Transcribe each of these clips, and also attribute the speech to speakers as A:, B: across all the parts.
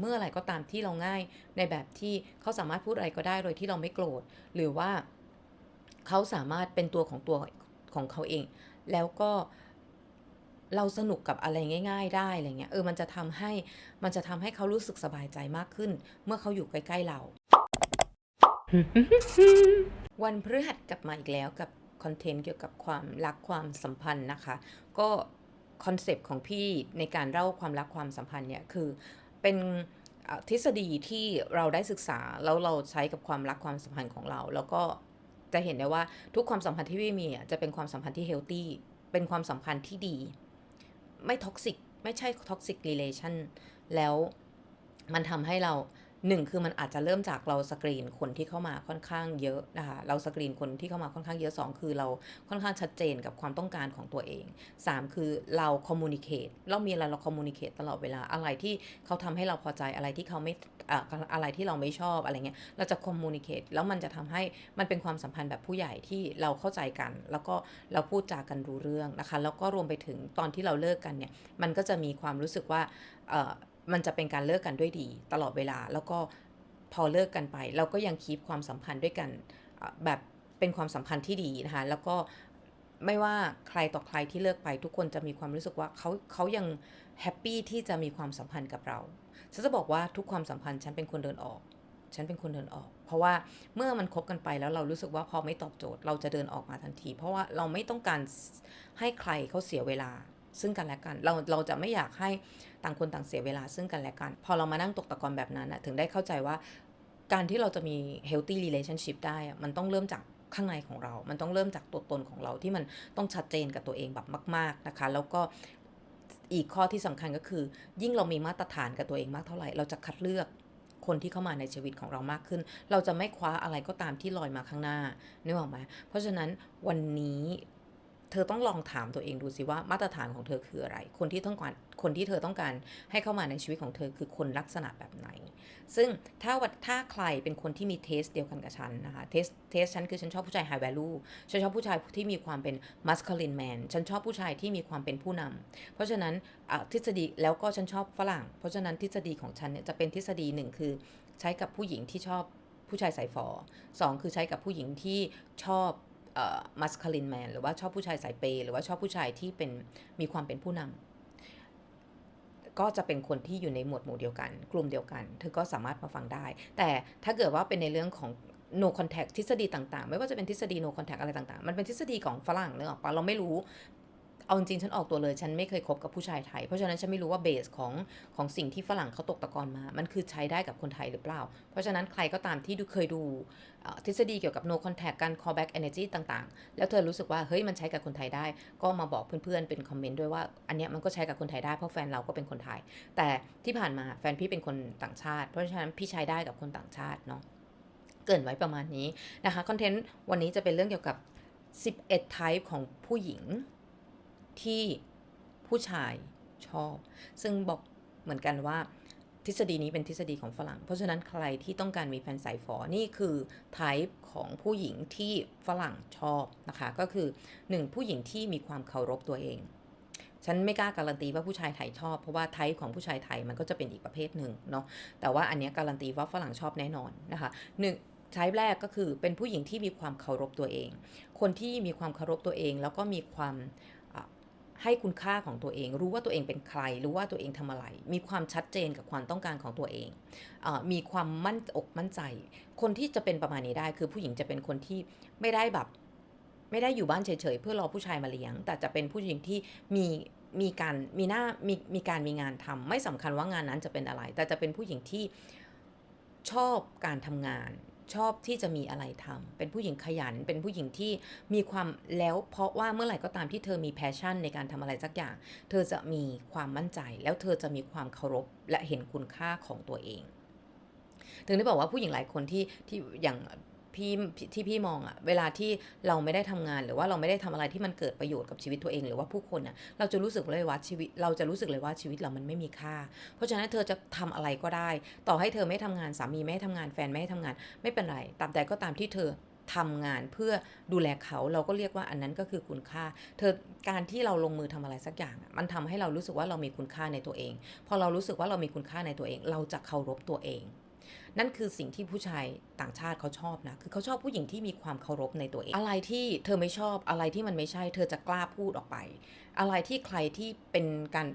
A: เมื่อไหร่ก็ตามที่เราง่ายในแบบที่เขาสามารถพูดอะไรก็ได้โดยที่เราไม่โกรธ หรือว่าเขาสามารถเป็นตัวของตัวของเขาเอง แล้วก็เราสนุกกับอะไรง่าย ๆ ได้อะไรเงี้ยเออมันจะทำให้มันจะทำให้เขารู้สึกสบายใจมากขึ้น เมื่อเขาอยู่ใกล้ ๆ เรา วันพฤหัสกลับมาอีกแล้วกับคอนเทนต์เกี่ยวกับความรักความสัมพันธ์นะคะ ก็คอนเซปต์ของพี่ในการเล่าความรักความสัมพันธ์เนี่ยคือ เป็นทฤษฎีที่เราได้ศึกษาแล้วเราใช้กับความรักความสัมพันธ์ของเรา แล้วก็จะเห็นได้ว่าทุกความสัมพันธ์ที่พี่มีอะจะเป็นความสัมพันธ์ที่เฮลตี้เป็นความสัมพันธ์ที่ดี ไม่ท็อกซิกไม่ใช่ท็อกซิกรีเลชันแล้วมันทำให้เรา หนึ่งคือมันอาจจะเริ่มจากเราสกรีนคนที่เข้ามาค่อนข้างเยอะนะคะเราสกรีนคนที่เข้ามาค่อนข้างเยอะสองคือเราค่อนข้างชัดเจนกับความต้องการของตัวเองสามคือเราคอมมูนิเคตเรามีอะไรเราคอมมูนิเคตตลอดเวลาอะไรที่เขาทำให้เราพอใจอะไรที่เขาไม่อะไรที่เราไม่ชอบอะไรเงี้ยเราจะคอมมูนิเคตแล้วมันจะทำให้มันเป็นความสัมพันธ์แบบผู้ใหญ่ที่เราเข้าใจกัน แล้วก็เราพูดจากันรู้เรื่องนะคะแล้วก็รวมไปถึงตอนที่เราเลิกกันเนี่ยมันก็จะมีความรู้สึกว่า มันจะเป็นการเลิกกันด้วยดี ตลอดเวลา แล้วก็พอเลิกกันไป เราก็ยังคีปความสัมพันธ์ด้วยกันแบบเป็นความสัมพันธ์ที่ดีนะคะแล้วก็ไม่ว่าใครต่อใครที่เลิกไปทุกคนจะมีความรู้สึกว่าเขาเขายังแฮปปี้ที่จะมีความสัมพันธ์กับเราฉันจะบอกว่าทุกความสัมพันธ์ฉันเป็นคนเดินออก ฉันเป็นคนเดินออก เพราะว่าเมื่อมันคบกันไปแล้วเรารู้สึกว่าพอไม่ตอบโจทย์ เราจะเดินออกมาทันที เพราะว่าเราไม่ต้องการให้ใครเขาเสียเวลา ซึ่งกันและกัน เราเราจะไม่อยากให้ต่างคนต่างเสียเวลาซึ่งกันและกัน พอเรามานั่งตกตะกอนแบบนั้นนะถึงได้เข้าใจว่าการที่เราจะมี healthy relationship ได้อะมันต้องเริ่มจากข้างในของเรา มันต้องเริ่มจากตัวตนของเราที่มันต้องชัดเจนกับตัวเองแบบมาก ๆนะคะ แล้วก็อีกข้อที่สำคัญก็คือ ยิ่งเรามีมาตรฐานกับตัวเองมากเท่าไหร่ เราจะคัดเลือกคนที่เข้ามาในชีวิตของเรามากขึ้น เราจะไม่คว้าอะไรก็ตามที่ลอยมาข้างหน้านึกออกไหมเพราะฉะนั้นวันนี้ เธอต้องลองถามตัวเองดูสิว่ามาตรฐานของเธอคืออะไร คนที่ต้องการคนที่เธอต้องการให้เข้ามาในชีวิตของเธอคือคนลักษณะแบบไหน ซึ่งถ้าวัดถ้าใครเป็นคนที่มีเทสเดียวกันกับฉันนะคะเทสเทสฉันคือฉันชอบผู้ชาย high value ฉันชอบผู้ชายที่มีความเป็น masculine man ฉันชอบผู้ชายที่มีความเป็นผู้นำเพราะฉะนั้นอะทฤษฎีแล้วก็ฉันชอบฝรั่ง เพราะฉะนั้นทฤษฎีของฉันเนี่ยจะเป็นทฤษฎีหนึ่งคือใช้กับผู้หญิงที่ชอบผู้ชายสายฝอสองคือใช้กับผู้หญิงที่ชอบ มัสคาลินแมนหรือว่าชอบผู้ชายสายเปย์หรือว่าชอบผู้ชายที่เป็นมีความเป็นผู้นำก็จะเป็นคนที่อยู่ในหมวดหมู่เดียวกัน กลุ่มเดียวกัน เธอก็สามารถมาฟังได้ แต่ถ้าเกิดว่าเป็นในเรื่องของ no contact ทฤษฎีต่างๆ ไม่ว่าจะเป็นทฤษฎี no contact อะไรต่างๆ มันเป็นทฤษฎีของฝรั่งเนอะปะเราไม่รู้ เอาจริงฉันออกตัวเลย ฉันไม่เคยคบกับผู้ชายไทย เพราะฉะนั้นฉันไม่รู้ว่าเบสของของสิ่งที่ฝรั่งเขาตกตะกอนมา มันคือใช้ได้กับคนไทยหรือเปล่า เพราะฉะนั้นใครก็ตามที่ดูเคยดูทฤษฎีเกี่ยวกับ no contact การ call back energy ต่างๆ แล้วเธอรู้สึกว่าเฮ้ยมันใช้กับคนไทยได้ ก็มาบอกเพื่อนๆเป็นคอมเมนต์ด้วยว่าอันเนี้ยมันก็ใช้กับคนไทยได้เพราะแฟนเราก็เป็นคนไทย แต่ที่ผ่านมาแฟนพี่เป็นคนต่างชาติ เพราะฉะนั้นพี่ใช้ได้กับคนต่างชาติเนาะเกินไว้ประมาณนี้นะคะคอนเทนต์วันนี้จะเป็นเรื่องเกี่ยวกับ 11 type ของผู้หญิง ที่ผู้ชายชอบ ซึ่งบอกเหมือนกันว่าทฤษฎีนี้เป็นทฤษฎีของฝรั่ง เพราะฉะนั้นใครที่ต้องการมีแฟนสายฝอ นี่คือ type ของผู้หญิงที่ฝรั่งชอบนะคะ ก็คือ 1. ผู้หญิงที่มีความเคารพตัวเอง ฉันไม่กล้าการันตีว่าผู้ชายไทยชอบ เพราะว่าไทป์ของผู้ชายไทยมันก็จะเป็นอีกประเภทหนึ่งเนาะ แต่ว่าอันนี้การันตีว่าฝรั่งชอบแน่นอนนะคะหนึ่งไทป์แรกก็คือเป็นผู้หญิงที่มีความเคารพตัวเอง คนที่มีความเคารพตัวเองแล้วก็มีความ ให้คุณค่าของตัวเอง รู้ว่าตัวเองเป็นใคร รู้ว่าตัวเองทำอะไร มีความชัดเจนกับความต้องการของตัวเองอมีความมั่นอกมั่นใจ คนที่จะเป็นประมาณนี้ได้ คือผู้หญิงจะเป็นคนที่ไม่ได้แบบไม่ได้อยู่บ้านเฉยๆเพื่อรอผู้ชายมาเลี้ยง แต่จะเป็นผู้หญิงที่มีมีการมีหน้ามีมีการมีงานทำไม่สำคัญว่างานนั้นจะเป็นอะไร แต่จะเป็นผู้หญิงที่ชอบการทำงาน ชอบที่จะมีอะไรทำเป็นผู้หญิงขยัน เป็นผู้หญิงที่มีความแล้วเพราะว่าเมื่อไหร่ก็ตามที่เธอมีแพชชั่นในการทำอะไรสักอย่าง เธอจะมีความมั่นใจ แล้วเธอจะมีความเคารพและเห็นคุณค่าของตัวเอง ถึงได้บอกว่าผู้หญิงหลายคนที่ที่อย่าง พี่ที่พี่มองอะเวลาที่เราไม่ได้ทำงาน หรือว่าเราไม่ได้ทำอะไรที่มันเกิดประโยชน์กับชีวิตตัวเอง หรือว่าผู้คนอะเราจะรู้สึกเลยว่าชีวิต เราจะรู้สึกเลยว่าชีวิตเรามันไม่มีค่า เพราะฉะนั้นเธอจะทำอะไรก็ได้ ต่อให้เธอไม่ทำงานสามีไม่ให้ทำงานแฟนไม่ให้ทำงาน ไม่เป็นไรตราบใดก็ตามที่เธอทำงานเพื่อดูแลเขาเราก็เรียกว่าอันนั้นก็คือคุณค่า เธอการที่เราลงมือทำอะไรสักอย่าง มันทำให้เรารู้สึกว่าเรามีคุณค่าในตัวเอง พอเรารู้สึกว่าเรามีคุณค่าในตัวเอง เราจะเคารพตัวเอง นั่นคือสิ่งที่ผู้ชายต่างชาติเขาชอบนะ คือเขาชอบผู้หญิงที่มีความเคารพในตัวเอง อะไรที่เธอไม่ชอบ อะไรที่มันไม่ใช่ เธอจะกล้าพูดออกไป อะไรที่ใครที่เป็นการ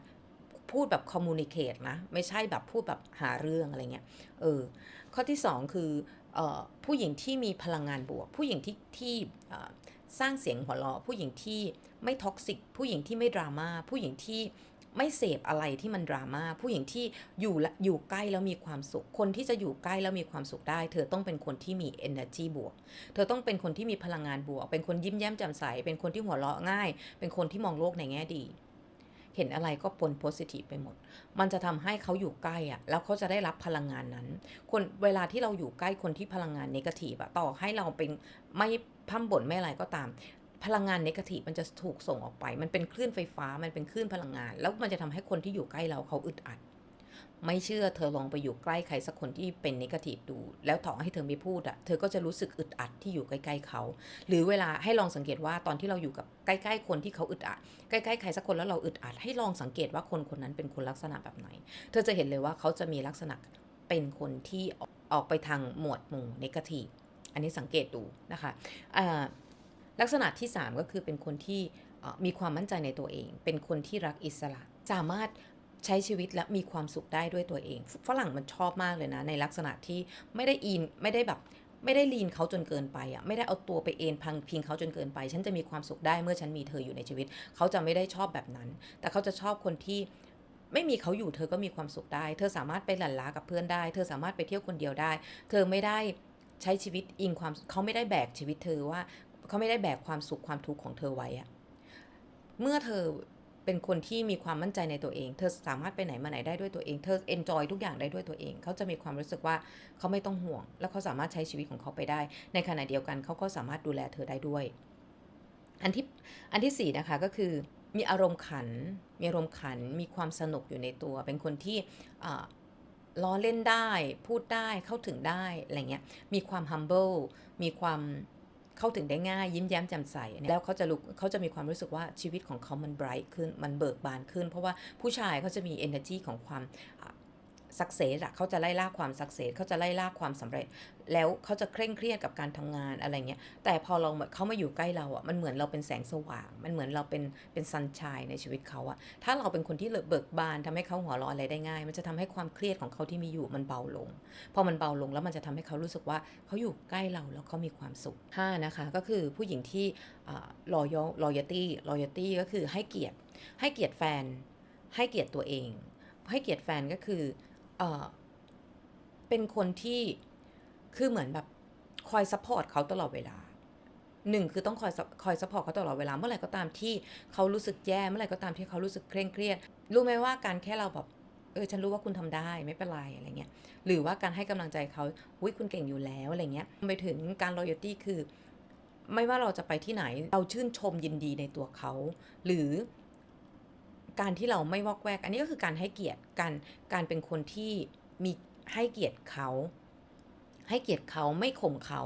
A: พูดแบบคอมมูนิเคตนะ ไม่ใช่แบบพูดแบบหาเรื่องอะไรเงี้ย เออ ข้อที่สองคือออผู้หญิงที่มีพลังงานบวก ผู้หญิงที่ที่สร้างเสียงหัวเราะผู้หญิงที่ไม่ท็อกซิก ผู้หญิงที่ไม่ดราม่าผู้หญิงที่ ไม่เสพอะไรที่มันดราม่าผู้หญิงที่อยู่ละอยู่ใกล้แล้วมีความสุข คนที่จะอยู่ใกล้แล้วมีความสุขได้ เธอต้องเป็นคนที่มี energy บวก เธอต้องเป็นคนที่มีพลังงานบวก เป็นคนยิ้มแย้มแจ่มใส เป็นคนที่หัวเราะง่าย เป็นคนที่มองโลกในแง่ดี เห็นอะไรก็ปนโพสิทีฟไปหมด มันจะทำให้เขาอยู่ใกล้อะแล้วเขาจะได้รับพลังงานนั้น คนเวลาที่เราอยู่ใกล้คนที่พลังงานนกาทีฟอะต่อให้เราเป็นไม่พร่ำบ่นไม่อะไรก็ตาม พลังงานเนกาทีฟมันจะถูกส่งออกไป มันเป็นคลื่นไฟฟ้า มันเป็นคลื่นพลังงาน แล้วมันจะทำให้คนที่อยู่ใกล้เราเขาอึดอัด ไม่เชื่อเธอลองไปอยู่ใกล้ใครสักคนที่เป็นเนกาทีฟดู แล้วต่อให้เธอไม่พูดอะเธอก็จะรู้สึกอึดอัดที่อยู่ใกล้ๆเขา หรือเวลาให้ลองสังเกตว่าตอนที่เราอยู่กับใกล้ๆคนที่เขาอึดอัด ใกล้ๆใครสักคนแล้วเราอึดอัด ให้ลองสังเกตว่าคนคนนั้นเป็นคนลักษณะแบบไหน เธอจะเห็นเลยว่าเขาจะมีลักษณะเป็นคนที่ออกไปทางหมวดหมู่นกาทีฟอันนี้สังเกตดูนะคะอ่า ลักษณะที่ 3 ก็คือเป็นคนที่มีความมั่นใจในตัวเอง เป็นคนที่รักอิสระ สามารถใช้ชีวิตและมีความสุขได้ด้วยตัวเอง ฝรั่งมันชอบมากเลยนะ ในลักษณะที่ไม่ได้อินไม่ได้แบบไม่ได้ลีนเขาจนเกินไปอะไม่ได้เอาตัวไปเอ็นพังพิงเขาจนเกินไป ฉันจะมีความสุขได้เมื่อฉันมีเธออยู่ในชีวิต เขาจะไม่ได้ชอบแบบนั้น แต่เขาจะชอบคนที่ไม่มีเขาอยู่เธอก็มีความสุขได้ เธอสามารถไปหลั่นล้ากับเพื่อนได้ เธอสามารถไปเที่ยวคนเดียวได้ เธอไม่ได้ใช้ชีวิตอิงความเขาไม่ได้แบกชีวิตเธอว่า เขาไม่ได้แบกความสุขความทุกข์ของเธอไว้อะเมื่อเธอเป็นคนที่มีความมั่นใจในตัวเอง เธอสามารถไปไหนมาไหนได้ด้วยตัวเอง เธอเอนจอยทุกอย่างได้ด้วยตัวเอง เขาจะมีความรู้สึกว่าเขาไม่ต้องห่วง แล้วเขาสามารถใช้ชีวิตของเขาไปได้ ในขณะเดียวกันเขาก็สามารถดูแลเธอได้ด้วย อันที่ อันที่สี่นะคะก็คือ มีอารมณ์ขัน มีอารมณ์ขัน มีความสนุกอยู่ในตัว เป็นคนที่ล้อเล่นได้ พูดได้ เข้าถึงได้ อะไรเงี้ย มีความ humble มีความ เข้าถึงได้ง่ายยิ้มแย้มแจ่มใสแล้วเขาจะลุกเขาจะมีความรู้สึกว่าชีวิตของเขามันไบรท์ขึ้นมันเบิกบานขึ้น เพราะว่าผู้ชายเขาจะมี energy ของความ สักเซสอะเขาจะไล่ล่าความสักเซสเขาจะไล่ล่าความสำเร็จ แล้วเขาจะเคร่งเครียดกับการทำงานอะไรเงี้ยแต่พอเราเขามาอยู่ใกล้เราอะมันเหมือนเราเป็นแสงสว่าง มันเหมือนเราเป็นเป็นซันชายในชีวิตเขาอะถ้าเราเป็นคนที่เบิกบานทำให้เขาหัวเราะอะไรได้ง่าย มันจะทำให้ความเครียดของเขาที่มีอยู่มันเบาลง พอมันเบาลงแล้วมันจะทำให้เขารู้สึกว่าเขาอยู่ใกล้เราแล้วเขามีความสุขห้านะคะก็คือผู้หญิงที่รอยรอยตี้รอยตี้ก็คือให้เกียรติให้เกียรติแฟน ให้เกียรติตัวเอง ให้เกียรติแฟนก็คือ เออเป็นคนที่คือเหมือนแบบคอยซัพพอร์ตเขาตลอดเวลาหนึ่งคือต้องคอยคอยซัพพอร์ตเขาตลอดเวลาเมื่อไหร่ก็ตามที่เขารู้สึกแย่เมื่อไหร่ก็ตามที่เขารู้สึกเคร่งเครียด รู้ไหมว่าการแค่เราแบบเออฉันรู้ว่าคุณทำได้ไม่เป็นไรอะไรเงี้ยหรือว่าการให้กำลังใจเขาอุ้ยคุณเก่งอยู่แล้วอะไรเงี้ยไปถึงการ loyalty คือ ไม่ว่าเราจะไปที่ไหนเราชื่นชมยินดีในตัวเขา หรือ การที่เราไม่วอกแวก อันนี้ก็คือการให้เกียรติการการเป็นคนที่มีให้เกียรติเขา ให้เกียรติเขาไม่ข่มเขา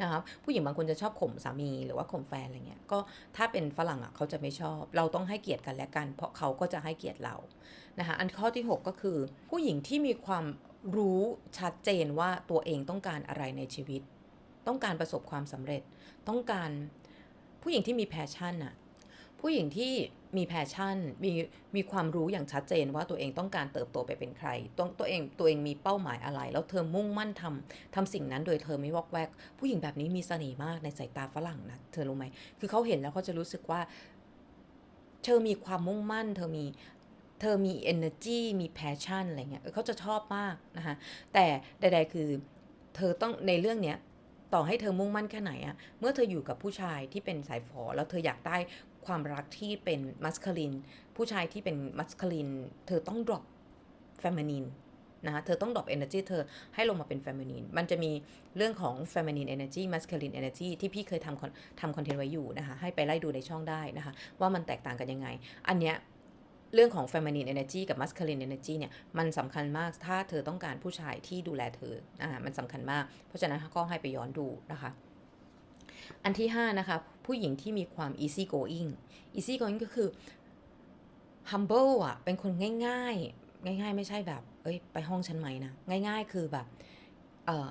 A: นะครับผู้หญิงบางคนจะชอบข่มสามีหรือว่าข่มแฟนอะไรเงี้ยก็ถ้าเป็นฝรั่งอะเขาจะไม่ชอบ เราต้องให้เกียรติกันและกัน เพราะเขาก็จะให้เกียรติเรานะคะอันข้อที่ 6 ก็คือ ผู้หญิงที่มีความรู้ชัดเจนว่าตัวเองต้องการอะไรในชีวิต ต้องการประสบความสำเร็จ ต้องการผู้หญิงที่มีแพชชั่นอะ ผู้หญิงที่มีแพชชั่นมีมีความรู้อย่างชัดเจนว่าตัวเองต้องการเติบโตไปเป็นใครต,ตัวเองตัวเองมีเป้าหมายอะไร แล้วเธอมุ่งมั่นทำทำสิ่งนั้นโดยเธอไม่วอกแวก ผู้หญิงแบบนี้มีเสน่ห์มากในสายตาฝรั่งนะเธอรู้ไหมคือเขาเห็นแล้วเขาจะรู้สึกว่า เธอมีความมุ่งมั่น เธอมีเธอมี energy มี passion อะไรเงี้ยเขาจะชอบมากนะคะแต่ใด ๆ คือเธอต้องในเรื่องเนี้ยต่อให้เธอมุ่งมั่นแค่ไหนอะเมื่อเธออยู่กับผู้ชายที่เป็นสายฝอแล้วเธออยากได้ ความรักที่เป็นมัสคลิน ผู้ชายที่เป็นมัสคลิน เธอต้อง drop เฟมินีนนะคะเธอต้อง drop energy เธอให้ลงมาเป็นเฟมินีนมันจะมีเรื่องของ feminine energy masculine energy ที่พี่เคยทำทำคอนเทนต์ไว้อยู่นะคะให้ไปไล่ดูในช่องได้นะคะ ว่ามันแตกต่างกันยังไง อันเนี้ยเรื่องของ feminine energy กับ masculine energy เนี่ย มันสำคัญมาก ถ้าเธอต้องการผู้ชายที่ดูแลเธอ อ่า มันสำคัญมาก เพราะฉะนั้นก็ให้ไปย้อนดูนะคะ อันที่ 5 นะคะ ผู้หญิงที่มีความ easy going easy going ก็คือ humble อะ เป็นคนง่าย ๆ ง่าย ๆ ไม่ใช่แบบ เอ้ย ไปห้องฉันไหมนะ ง่าย ๆ คือแบบ เอ่อ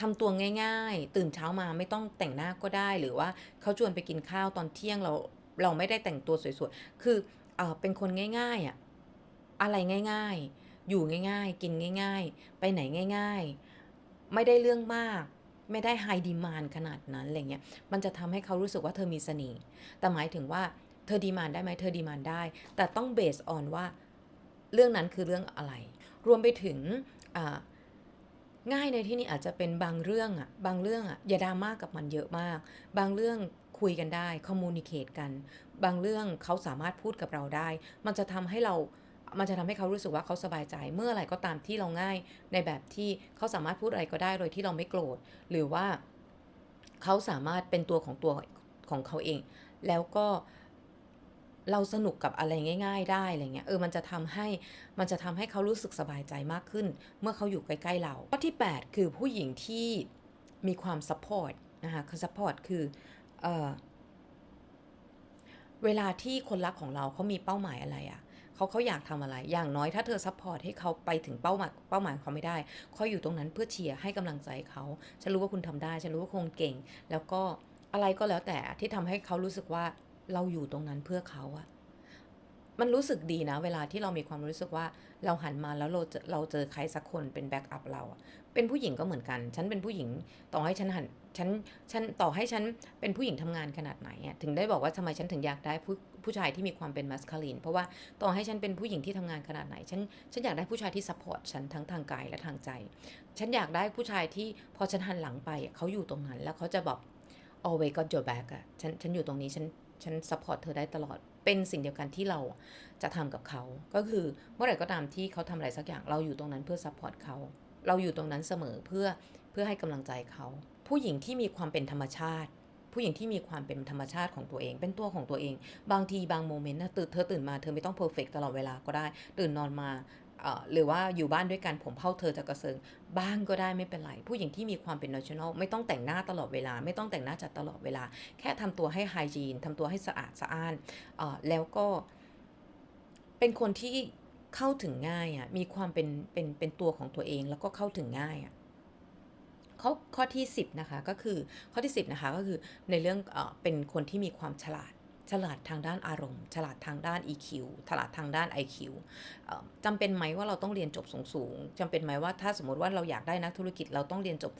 A: ทำตัวง่าย ๆ ตื่นเช้ามาไม่ต้องแต่งหน้าก็ได้ หรือว่าเขาชวนไปกินข้าวตอนเที่ยงเรา เราไม่ได้แต่งตัวสวยๆ คือเอ่อเป็นคนง่ายๆอะ อะไรง่าย ๆ อยู่ง่าย ๆ กินง่าย ๆ ไปไหนง่าย ๆ ไม่ได้เรื่องมาก ไม่ได้ high demand ขนาดนั้นอะไรเงี้ยมันจะทำให้เขารู้สึกว่าเธอมีเสน่ห์แต่หมายถึงว่าเธอ demand ได้ไหมเธอ demand ได้ แต่ต้อง based on ว่าเรื่องนั้นคือเรื่องอะไร รวมไปถึงง่ายในที่นี้อาจจะเป็นบางเรื่องอะบางเรื่องอะอย่า drama กับมันเยอะมาก บางเรื่องคุยกันได้ communicate กัน บางเรื่องเขาสามารถพูดกับเราได้ มันจะทำให้เรา มันจะทำให้เขารู้สึกว่าเขาสบายใจเมื่อไหร่ก็ตามที่เราง่ายในแบบที่เขาสามารถพูดอะไรก็ได้โดยที่เราไม่โกรธ หรือว่าเขาสามารถเป็นตัวของตัวของเขาเอง แล้วก็เราสนุกกับอะไรง่าย ๆ ได้อะไรเงี้ยเออมันจะทำให้มันจะทำให้เขารู้สึกสบายใจมากขึ้น เมื่อเขาอยู่ใกล้ๆเราข้อที่ 8 คือผู้หญิงที่มีความซัปพอร์ตนะคะคือซัปพอร์ตคือเออเวลาที่คนรักของเราเขามีเป้าหมายอะไรอะ เขาเขาอยากทำอะไร อย่างน้อยถ้าเธอซัพพอร์ตให้เขาไปถึงเป้าหมายเป้าหมายเขาไม่ได้คอยอยู่ตรงนั้นเพื่อเชียร์ให้กำลังใจเขา ฉันรู้ว่าคุณทำได้ ฉันรู้ว่าคงเก่ง แล้วก็อะไรก็แล้วแต่ที่ทำให้เขารู้สึกว่าเราอยู่ตรงนั้นเพื่อเขาอะ มันรู้สึกดีนะ เวลาที่เรามีความรู้สึกว่าเราหันมาแล้วเราเจอเราเจอใครสักคนเป็นแบ็กอัปเรา เป็นผู้หญิงก็เหมือนกัน ฉันเป็นผู้หญิงต่อให้ฉันหันฉันฉันต่อให้ฉันเป็นผู้หญิงทำงานขนาดไหนถึงได้บอกว่าทำไมฉันถึงอยากได้ผู้ผู้ชายที่มีความเป็น masculine เพราะว่าต่อให้ฉันเป็นผู้หญิงที่ทำงานขนาดไหนฉันฉันอยากได้ผู้ชายที่ซัปพอร์ตฉันทั้งทางกายและทางใจ ฉันอยากได้ผู้ชายที่พอฉันหันหลังไปเขาอยู่ตรงนั้น แล้วเขาจะแบบ always got your back อะฉันฉันอยู่ตรงนี้ฉันฉันซัปพอร์ตเธอได้ตลอด เป็นสิ่งเดียวกันที่เราจะทำกับเขา ก็คือเมื่อไหร่ก็ตามที่เขาทำอะไรสักอย่างเราอยู่ตรงนั้นเพื่อซัพพอร์ตเขาเราอยู่ตรงนั้นเสมอเพื่อเพื่อให้กำลังใจเขา ผู้หญิงที่มีความเป็นธรรมชาติ ผู้หญิงที่มีความเป็นธรรมชาติของตัวเอง เป็นตัวของตัวเอง บางทีบางโมเมนต์นะตื่นเธอตื่นมาเธอไม่ต้องเพอร์เฟกต์ตลอดเวลาก็ได้ ตื่นนอนมา หรือว่าอยู่บ้านด้วยกันผมเผาเธอจะกระเซิงบ้างก็ได้ไม่เป็นไร ผู้หญิงที่มีความเป็น natural ไม่ต้องแต่งหน้าตลอดเวลา ไม่ต้องแต่งหน้าจัดตลอดเวลา แค่ทำตัวให้ hygiene ทำตัวให้สะอาดสะอ้านแล้วก็เป็นคนที่เข้าถึงง่ายอะมีความเป็นเป็นเป็นตัวของตัวเองแล้วก็เข้าถึงง่ายอะข้อข้อที่ 10 นะคะก็คือข้อที่ 10 นะคะก็คือในเรื่องเอเป็นคนที่มีความฉลาด ฉลาดทางด้านอารมณ์ ฉลาดทางด้าน EQ ฉลาดทางด้าน IQ เอ่อจำเป็นไหมว่าเราต้องเรียนจบสูงๆจำเป็นไหมว่าถ้าสมมติว่าเราอยากได้นักธุรกิจเราต้องเรียนจบ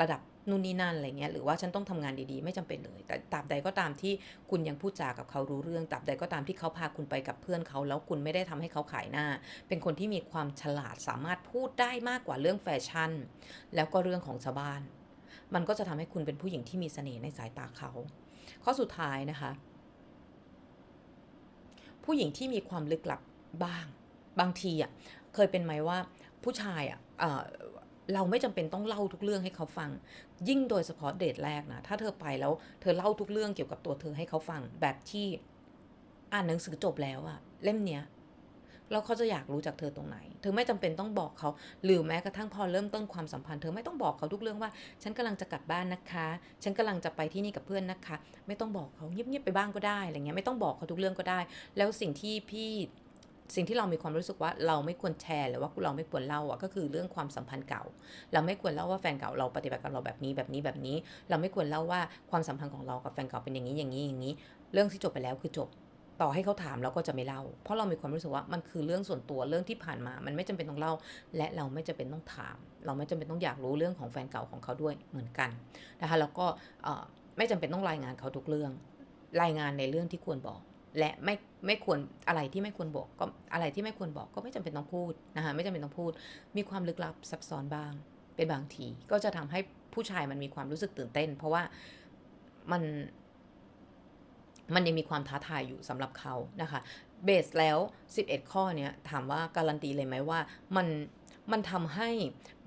A: ระดับนู่นนี่นั่นอะไรเงี้ยหรือว่าฉันต้องทำงานดีๆ ไม่จำเป็นเลย แต่ตราบใดก็ตามที่คุณยังพูดจากับเขารู้เรื่องตราบใดก็ตามที่เขาพาคุณไปกับเพื่อนเขา แล้วคุณไม่ได้ทำให้เขาขายหน้า เป็นคนที่มีความฉลาดสามารถพูดได้มากกว่าเรื่องแฟชั่น แล้วก็เรื่องของชาวบ้าน มันก็จะทำให้คุณเป็นผู้หญิงที่มีเสน่ห์ในสายตาเขา ข้อสุดท้ายนะคะ ผู้หญิงที่มีความลึกลับบ้าง บางทีอะเคยเป็นไหมว่าผู้ชายอะเราไม่จำเป็นต้องเล่าทุกเรื่องให้เขาฟัง ยิ่งโดยเฉพาะเดทแรกนะ ถ้าเธอไปแล้วเธอเล่าทุกเรื่องเกี่ยวกับตัวเธอให้เขาฟัง แบบที่อ่านหนังสือจบแล้วอะเล่มเนี้ย แล้วเขาจะอยากรู้จากเธอตรงไหน เธอไม่จำเป็นต้องบอกเขาหรือแม้กระทั่งพอเริ่มต้นความสัมพันธ์เธอไม่ต้องบอกเขาทุกเรื่องว่า ฉันกำลังจะกลับบ้านนะคะ ฉันกำลังจะไปที่นี่กับเพื่อนนะคะ ไม่ต้องบอกเขาเงียบๆไปบ้างก็ได้อะไรเงี้ยไม่ต้องบอกเขาทุกเรื่องก็ได้ แล้วสิ่งที่พี่สิ่งที่เรามีความรู้สึกว่าเราไม่ควรแชร์หรือว่าเราไม่ควรเล่าอะก็คือเรื่องความสัมพันธ์เก่า เราไม่ควรเล่าว่าแฟนเก่าเราปฏิบัติกับเราแบบนี้แบบนี้แบบนี้ เราไม่ควรเล่าว่าความสัมพันธ์ของเรากับแฟนเก่าเป็นอย่างงี้อย่างงี้อย่างงี้ เรื่องที่จบไปแล้วคือจบ ต่อให้เขาถามเราก็จะไม่เล่า เพราะเรามีความรู้สึกว่ามันคือเรื่องส่วนตัวเรื่องที่ผ่านมา มันไม่จำเป็นต้องเล่า และเราไม่จำเป็นต้องถาม เราไม่จำเป็นต้องอยากรู้เรื่องของแฟนเก่าของเขาด้วยเหมือนกันนะคะแล้วก็ไม่จำเป็นต้องรายงานเขาทุกเรื่อง รายงานในเรื่องที่ควรบอก และไม่ไม่ควรอะไรที่ไม่ควรบอกก็อะไรที่ไม่ควรบอกก็ไม่จำเป็นต้องพูดนะคะไม่จำเป็นต้องพูด มีความลึกลับซับซ้อนบ้าง เป็นบางทีก็จะทำให้ผู้ชายมันมีความรู้สึกตื่นเต้น เพราะว่ามัน มันยังมีความท้าทายอยู่สำหรับเขานะคะเบสแล้ว 11 ข้อเนี้ยถามว่าการันตีเลยไหมว่ามันมันทำให้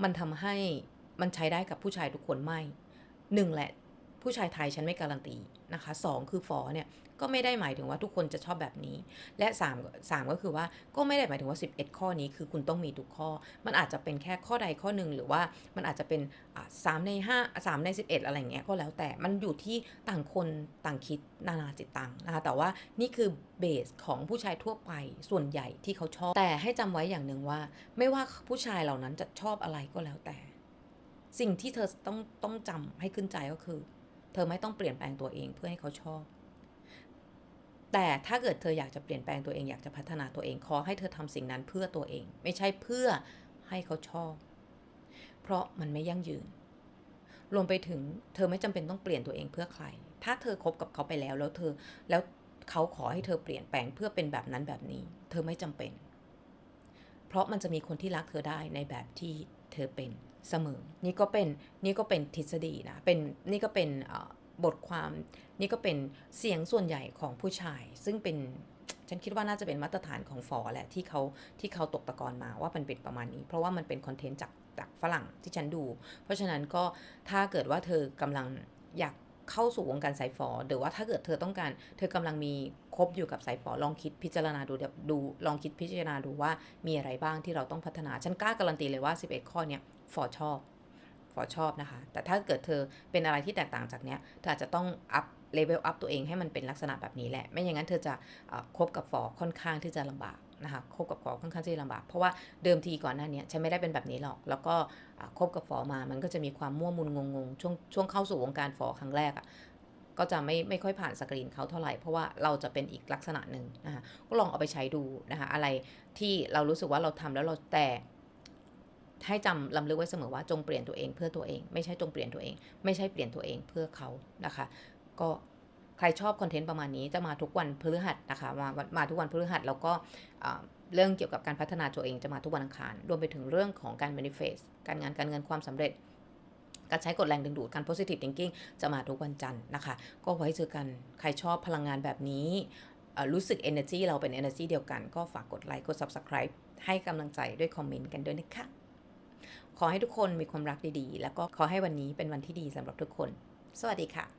A: มันทำให้มันใช้ได้กับผู้ชายทุกคนไม่งแหละผู้ชายไทยฉันไม่การันตีนะคะสองคือฟอเนี่ย ก็ไม่ได้หมายถึงว่าทุกคนจะชอบแบบนี้ และ3 3ก็คือว่าก็ไม่ได้หมายถึงว่า 11 ข้อนี้คือคุณต้องมีทุกข้อ มันอาจจะเป็นแค่ข้อใดข้อหนึ่งหรือว่ามันอาจจะเป็นสามใน5 3ใน 11 อะไรเงี้ยก็แล้วแต่มันอยู่ที่ต่างคนต่างคิดนานาจิตตังนะคะแต่ว่านี่คือเบสของผู้ชายทั่วไปส่วนใหญ่ที่เขาชอบ แต่ให้จำไว้อย่างหนึ่งว่า ไม่ว่าผู้ชายเหล่านั้นจะชอบอะไรก็แล้วแต่ สิ่งที่เธอต้องต้องจำให้ขึ้นใจก็คือ เธอไม่ต้องเปลี่ยนแปลงตัวเองเพื่อให้เขาชอบ แต่ถ้าเกิดเธออยากจะเปลี่ยนแปลงตัวเองอยากจะพัฒนาตัวเองขอให้เธอทำสิ่งนั้นเพื่อตัวเอง ไม่ใช่เพื่อให้เขาชอบ เพราะมันไม่ยั่งยืน รวมไปถึงเธอไม่จำเป็นต้องเปลี่ยนตัวเองเพื่อใคร ถ้าเธอคบกับเขาไปแล้วแล้วเธอแล้วเขาขอให้เธอเปลี่ยนแปลงเพื่อเป็นแบบนั้นแบบนี้ เธอไม่จำเป็น เพราะมันจะมีคนที่รักเธอได้ในแบบที่เธอเป็นเสมอ นี่ก็เป็นนี่ก็เป็นทฤษฎีนะเป็นนี่ก็เป็นเอ่อ บทความนี่ก็เป็นเสียงส่วนใหญ่ของผู้ชาย ซึ่งเป็นฉันคิดว่าน่าจะเป็นมาตรฐานของฟอแหละที่เขาที่เขาตกตะกอนมาว่ามันเป็นประมาณนี้ เพราะว่ามันเป็นคอนเทนต์จากจากฝรั่งที่ฉันดู เพราะฉะนั้นก็ถ้าเกิดว่าเธอกำลังอยากเข้าสู่วงการสายฟอหรือว่าถ้าเกิดเธอต้องการ เธอกำลังมีคบอยู่กับสายฟอลองคิดพิจารณาดูดู ลองคิดพิจารณาดูว่ามีอะไรบ้างที่เราต้องพัฒนา ฉันกล้าการันตีเลยว่า 11 ข้อเนี้ยฟอชอบ อชอบนะคะ แต่ถ้าเกิดเธอเป็นอะไรที่แตกต่างจากเนี้ยเธออาจจะต้องอัพเลเวลอัพตัวเองให้มันเป็นลักษณะแบบนี้แหละ ไม่อย่างนั้นเธอจะอ่อคบกับฟอค่อนข้างที่จะลำบากนะคะคบกับฟอค่อนข้างที่จะลำบาก เพราะว่าเดิมทีก่อนหน้านี้ฉันไม่ได้เป็นแบบนี้หรอก แล้วก็คบกับฟอมามันก็จะมีความมั่วมุนงงๆช่วงช่วงเข้าสู่วงการฟอครั้งแรกอะ่ะก็จะไม่ไม่ค่อยผ่านสกรีนเขาเท่าไหร่ เพราะว่าเราจะเป็นอีกลักษณะหนึ่งนะคะก็ลองเอาไปใช้ดูนะคะอะไรที่เรารู้สึกว่าเราทำแล้วเราแต่ ให้จำลำลึกไว้เสมอว่าจงเปลี่ยนตัวเองเพื่อตัวเอง ไม่ใช่จงเปลี่ยนตัวเอง ไม่ใช่เปลี่ยนตัวเองเพื่อเขานะคะ ก็ใครชอบคอนเทนต์ประมาณนี้จะมาทุกวันพฤหัสนะคะมามาทุกวันพฤหัสแล้วก็เรื่องเกี่ยวกับการพัฒนาตัวเองจะมาทุกวันอังคาร รวมไปถึงเรื่องของการ manifest การงานการเงินความสำเร็จ การใช้กฎแรงดึงดูดการ positive thinking จะมาทุกวันจันทร์นะคะ ก็ไว้เจอกันใครชอบพลังงานแบบนี้รู้สึก energy เราเป็น energy เดียวกัน ก็ฝากกดไลค์กด subscribe ให้กำลังใจด้วยคอมเมนต์กันด้วยนะคะ ขอให้ทุกคนมีความรักดีๆ แล้วก็ขอให้วันนี้เป็นวันที่ดีสำหรับทุกคน สวัสดีค่ะ